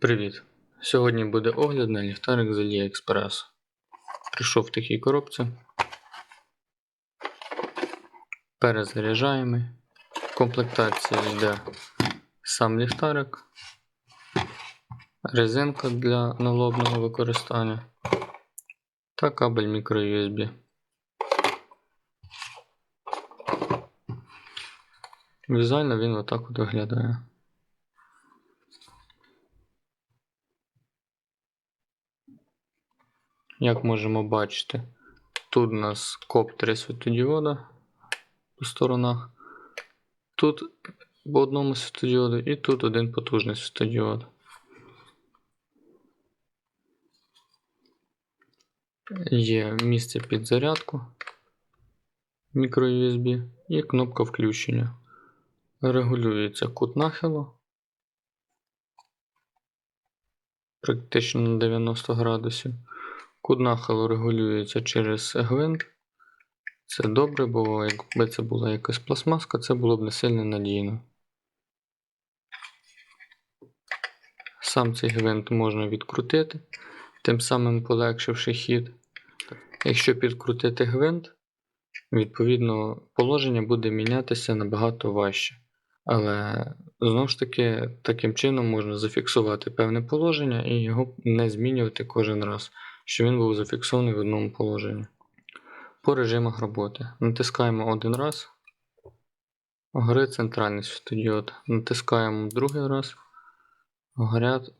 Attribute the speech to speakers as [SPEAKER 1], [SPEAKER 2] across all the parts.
[SPEAKER 1] Привіт! Сьогодні буде огляд на ліхтарик з AliExpress. Прийшов в такій коробці. Перезаряджаємий. В комплектації йде сам ліхтарик, резинка для налобного використання та кабель microUSB. Візуально він отак от виглядає. Як можемо бачити, тут у нас коп 3 світодіода по сторонах, тут по одному світодіоду і тут один потужний світодіод. Є місце під зарядку microUSB і кнопка включення. Регулюється кут нахилу практично на 90 градусів. Кут нахилу регулюється через гвинт. Це добре, бо якби це була якась пластмаска, це було б не сильно надійно. Сам цей гвинт можна відкрутити, тим самим полегшивши хід. Якщо підкрутити гвинт, відповідно положення буде мінятися набагато важче. Але знову ж таки, таким чином можна зафіксувати певне положення і його не змінювати кожен раз що він був зафіксований в одному положенні. По режимах роботи. Натискаємо один раз. Горить центральний світодіод. Натискаємо другий раз. Горять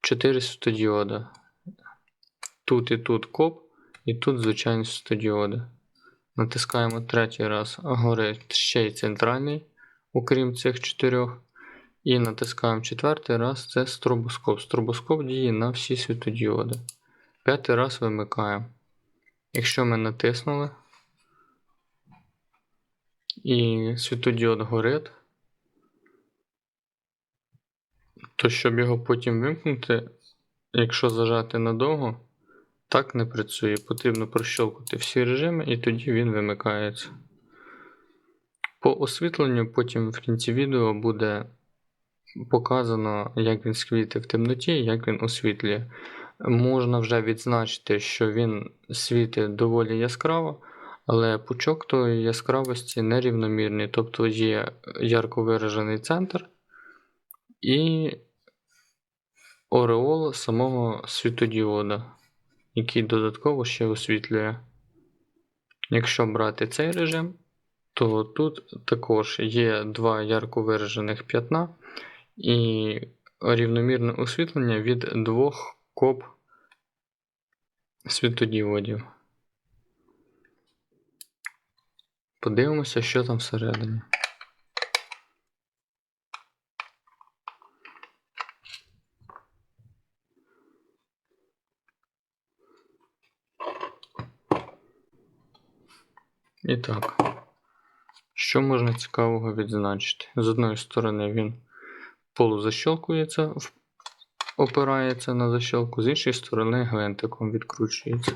[SPEAKER 1] 4 світодіода. Тут і тут коп, і тут звичайні світодіоди. Натискаємо третій раз. Горить ще й центральний, окрім цих чотирьох. І натискаємо четвертий раз це стробоскоп. Стробоскоп діє на всі світодіоди. П'ятий раз вимикаємо. Якщо ми натиснули і світодіод горить, то щоб його потім вимкнути, якщо зажати надовго, так не працює. Потрібно прощолкати всі режими і тоді він вимикається. По освітленню потім в кінці відео буде показано, як він світить в темноті як він освітлює можна вже відзначити, що він світить доволі яскраво, але пучок тої яскравості нерівномірний, тобто є ярко виражений центр і ореол самого світодіода, який додатково ще освітлює. Якщо брати цей режим, то тут також є два ярко виражених п'ятна і рівномірне освітлення від двох коп світодіодів. Подивимося, що там всередині. І так, що можна цікавого відзначити? З одної сторони, він полузащелкується в опирається на защелку, з іншої сторони гвинтиком відкручується.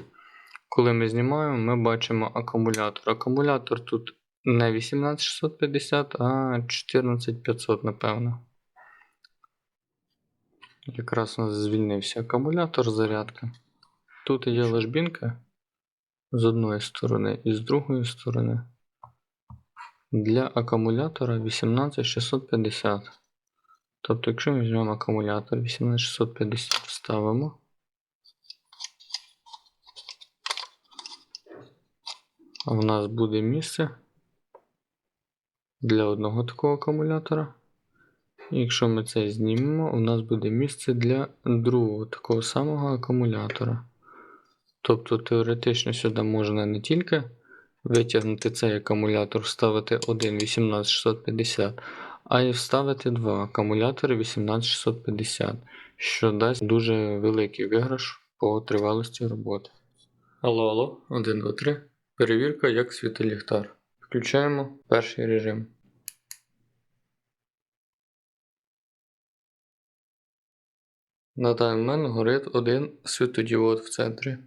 [SPEAKER 1] Коли ми знімаємо, ми бачимо акумулятор. Акумулятор тут не 18650, а 14500, напевно. Якраз у нас звільнився акумулятор зарядки. Тут є ложбінка з одної сторони і з другої сторони. Для акумулятора 18650. Тобто, якщо ми візьмемо акумулятор 18650 вставимо. У нас буде місце для одного такого акумулятора. І якщо ми це знімемо, у нас буде місце для другого такого самого акумулятора. Тобто, теоретично сюди можна не тільки витягнути цей акумулятор, вставити один 18650, а й вставити два акумулятори 18650, що дасть дуже великий виграш по тривалості роботи. Алло, алло, 1, 2, 3. Перевірка, як світить ліхтар. Включаємо перший режим. На даний момент горить один світодіод в центрі.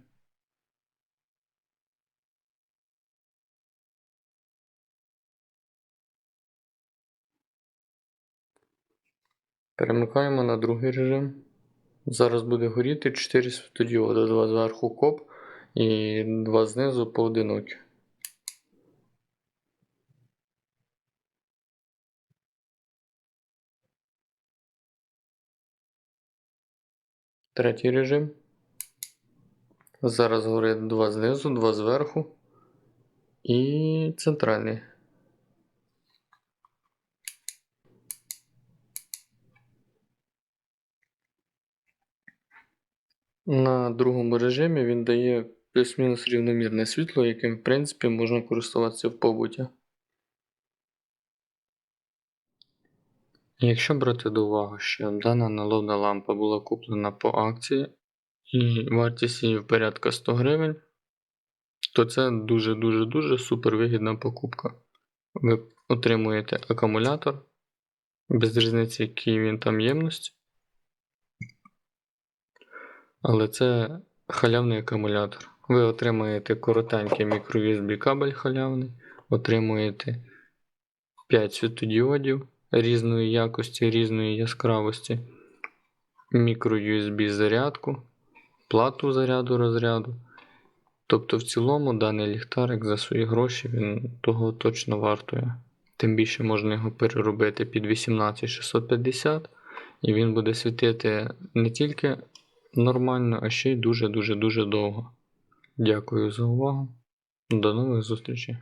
[SPEAKER 1] Перемикаємо на другий режим. Зараз буде горіти 4 світодіоди, два зверху коп і два знизу поодинокі. Третій режим. Зараз горить два знизу, два зверху і центральний. На другому режимі він дає плюс-мінус рівномірне світло, яким в принципі можна користуватися в побуті. Якщо брати до уваги, що дана налобна лампа була куплена по акції і вартість її в порядка 100 гривень, то це дуже-дуже дуже супер вигідна покупка. Ви отримуєте акумулятор, без різниці, який він там ємності. Але це халявний акумулятор. Ви отримуєте коротенький microUSB кабель халявний, отримуєте 5 світодіодів різної якості, різної яскравості, microUSB зарядку, плату заряду розряду. Тобто, в цілому даний ліхтарик за свої гроші він того точно вартує. Тим більше можна його переробити під 18650, і він буде світити не тільки нормально, а ще й дуже-дуже дуже довго. Дякую за увагу. До нових зустрічей!